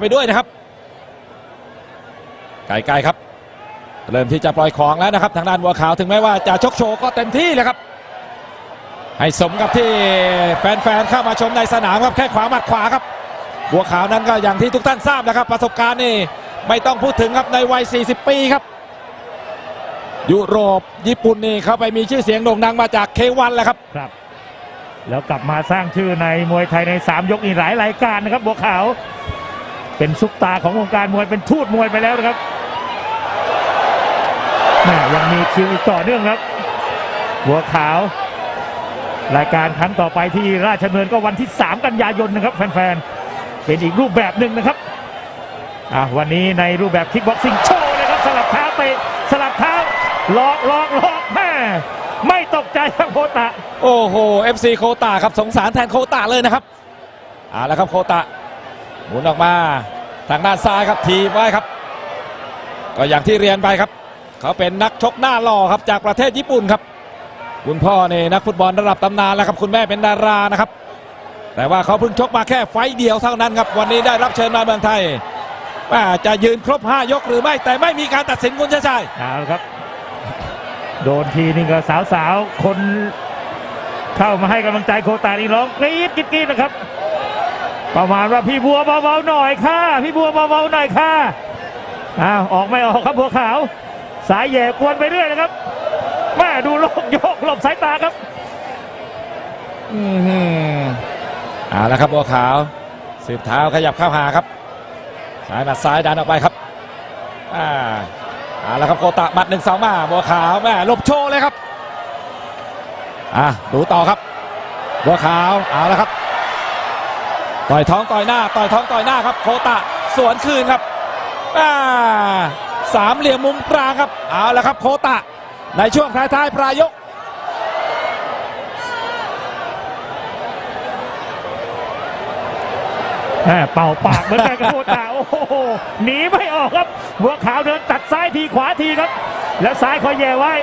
ไปด้วยนะครับ ไกลๆครับ เริ่มที่จะปล่อยของแล้วนะครับ ทางด้านบัวขาวถึงแม้ว่าจะชกโชว์ก็เต็มที่เลยครับ ให้สมกับที่แฟนๆเข้ามาชมในสนามครับแค่ขวาหมัดขวาครับ บัวขาวนั้นก็อย่างที่ทุกท่านทราบนะครับ ประสบการณ์นี่ไม่ต้องพูดถึงครับในวัย 40 ปีครับ ยุโรปญี่ปุ่นนี่เขาไปมีชื่อเสียงโด่งดังมาจากเควันแหละครับครับ แล้วกลับมาสร้างชื่อในมวยไทยใน 3 ยกอีกหลายรายการนะครับบัวขาว เป็นซุปตาของวงการมวยเป็นทูตมวยไปแล้วนะครับแม่ยังมีคิวอีกต่อเนื่องครับบัวขาว รายการครั้งต่อไปที่ราชดำเนินก็วันที่ 3 กันยายนนะครับ แฟนๆ เป็นอีกรูปแบบหนึ่งนะครับอะวันนี้ในรูปแบบคิกบ็อกซิ่งโชว์เลยครับ สลับเท้าเตะสลับเท้าหลอกหลอกหลอกแม่ไม่ตกใจครับโคตะ โอ้โห FC โคตาครับสงสารแทนโคตาเลยนะครับเอาละครับโคตา หมุนออกมาทางด้านซ้ายครับทีไว้ครับ ก็อย่างที่เรียนไปครับ เขาเป็นนักชกหน้าหล่อครับจากประเทศญี่ปุ่นครับ คุณพ่อเนี่ยนักฟุตบอลระดับตำนานแล้วครับ คุณแม่เป็นดารานะครับ แต่ว่าเขาเพิ่งชกมาแค่ไฟเดียวเท่านั้นครับ วันนี้ได้รับเชิญมาเมืองไทยว่าจะยืนครบ 5 ยกหรือไม่แต่ไม่มีการตัดสินคุณชาชัยเอาละครับ โดนทีนี่ก็สาวๆคนเข้ามาให้กำลังใจโคตานี่ร้องกรี๊ดกรี๊ดนะครับ ประมาณว่าพี่บัวเบาๆหน่อยค่ะ พี่บัวเบาๆหน่อยค่ะอ้าวออกไม่ออกครับบัวขาว สายแย่กวนไปเรื่อยนะครับแม่ดูโลกโยกหลบสายตาครับอือหือเอาละครับบัวขาวสืบเท้าขยับเข้าหาครับซ้ายหมัดซ้ายดันออกไปครับอ่าเอาละครับโคตะหมัดหนึ่งสองมาบัวขาวแม่หลบโชว์เลยครับอะดูต่อครับบัวขาวเอาละครับ ต่อยท้องต่อยหน้าต่อยท้องต่อยหน้าครับโคตะสวนคืนครับอ่าสามเหลี่ยมมุมกลางครับเอาละครับโคตะในช่วงท้ายๆปลายยกแม่เป่าปากเหมือนกันกับโคตาโอ้โหหนีไม่ออกครับบัวขาวเดินตัดซ้ายทีขวาทีครับ แล้วซ้ายคอยแย่ไว้